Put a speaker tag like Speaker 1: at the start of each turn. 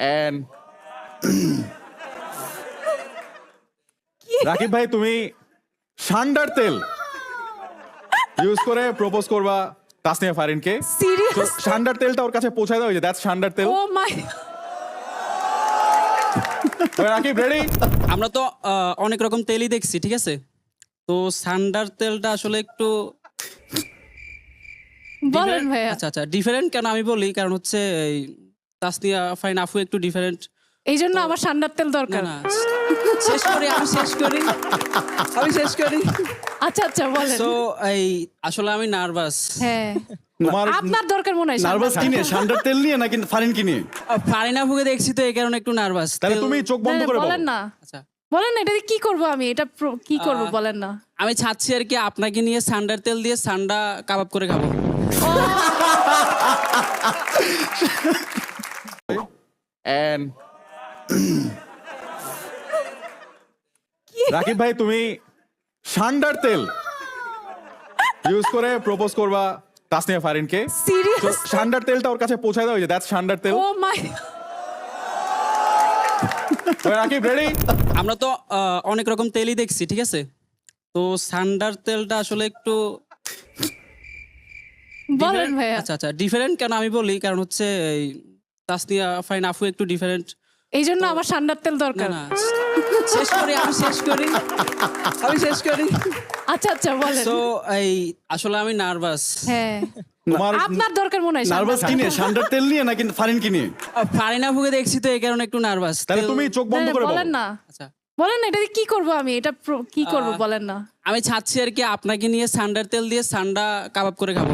Speaker 1: and Rakib ভাই তুমি সান্ডার তেল ইউজ করে প্রপোজ করবা তাসনিয়া ফারিনকে। সান্ডার তেলটা ওর কাছে পৌঁছায় দাও যে দ্যাটস সান্ডার তেল।
Speaker 2: ও মাই
Speaker 1: তো রাকিব রেডি
Speaker 3: আমরা তো আহ, অনেক রকম তেলই দেখছি ঠিক আছে? তো সান্ডার তেলটা আসলে একটু
Speaker 2: বলেন ভাইয়া।
Speaker 3: আচ্ছা আচ্ছা ডিফারেন্ট কেন আমি বলি? কারণ হচ্ছে এই তাসনিয়া ফাইন আফু একটু ডিফারেন্ট
Speaker 2: এই জন্য আমার সান্ডার তেল দরকার।
Speaker 3: না শেষ করি আমি শেষ করি। আমি শেষ করি।
Speaker 2: আচ্ছা আচ্ছা বলেন।
Speaker 3: তো এই আসলে আমি নার্ভাস
Speaker 2: হ্যাঁ। আপনার দরকার মনে হয়
Speaker 4: নার্ভাস
Speaker 2: সান্ডার
Speaker 4: কি নিয়ে সান্ডার তেল নিয়ে নাকি ফারিন কি নিয়ে
Speaker 3: ফারিনা ফুকে দেখছি তো এই কারণে একটু নার্ভাস
Speaker 1: তাহলে তুমি চোখ বন্ধ করে
Speaker 2: বলেন না।
Speaker 3: আচ্ছা।
Speaker 2: বলেন না এটা কি করব আমি? এটা কি করব? বলেন না।
Speaker 3: আমি চাচ্ছি আর কি আপনাকে নিয়ে সান্ডার তেল দিয়ে সান্ডা কাবাব করে খাব।
Speaker 1: and রাকিব ভাই তুমি সান্ডার তেল ইউজ করে প্রপোজ করবা তাসনিয়া ফারিনকে। সান্ডার তেলটা ওর কাছে পৌঁছায় দাও যে দ্যাটস সান্ডার তেল।
Speaker 2: ও মাই
Speaker 1: তো রাকিব রেডি
Speaker 3: আমরা তো আহ, অনেক রকম তেলই দেখছি ঠিক আছে? তো সান্ডার তেলটা আসলে একটু
Speaker 2: বলেন ভাইয়া।
Speaker 3: আচ্ছা আচ্ছা ডিফারেন্ট কেন আমি বলি? কারণ হচ্ছে তাসনিয়া ফাইন আফু একটু ডিফারেন্ট
Speaker 2: এই জন্য আমার সান্ডার তেল দরকার।
Speaker 3: না শেষ করি আমি শেষ করি। আমি শেষ করি।
Speaker 2: আচ্ছা আচ্ছা বলেন।
Speaker 3: তো এই আসলে আমি নার্ভাস
Speaker 2: হ্যাঁ। আপনার দরকার মনে হয়
Speaker 4: নার্ভাস
Speaker 2: সান্ডার
Speaker 4: কি
Speaker 2: তেল।
Speaker 4: নিয়ে সান্ডার তেল নিয়ে নাকি ফারিন কি নিয়ে
Speaker 3: ফারিনা ফুকে দেখছি তো এই কারণে একটু নার্ভাস
Speaker 1: তাহলে তুমি চোখ বন্ধ করে
Speaker 2: বলেন না।
Speaker 3: আচ্ছা।
Speaker 2: বলেন না এটা কি করব আমি? এটা কি করব? বলেন না।
Speaker 3: আমি চাচ্ছি আর কি আপনাকে নিয়ে সান্ডার তেল দিয়ে সান্ডা কাবাব করে খাব।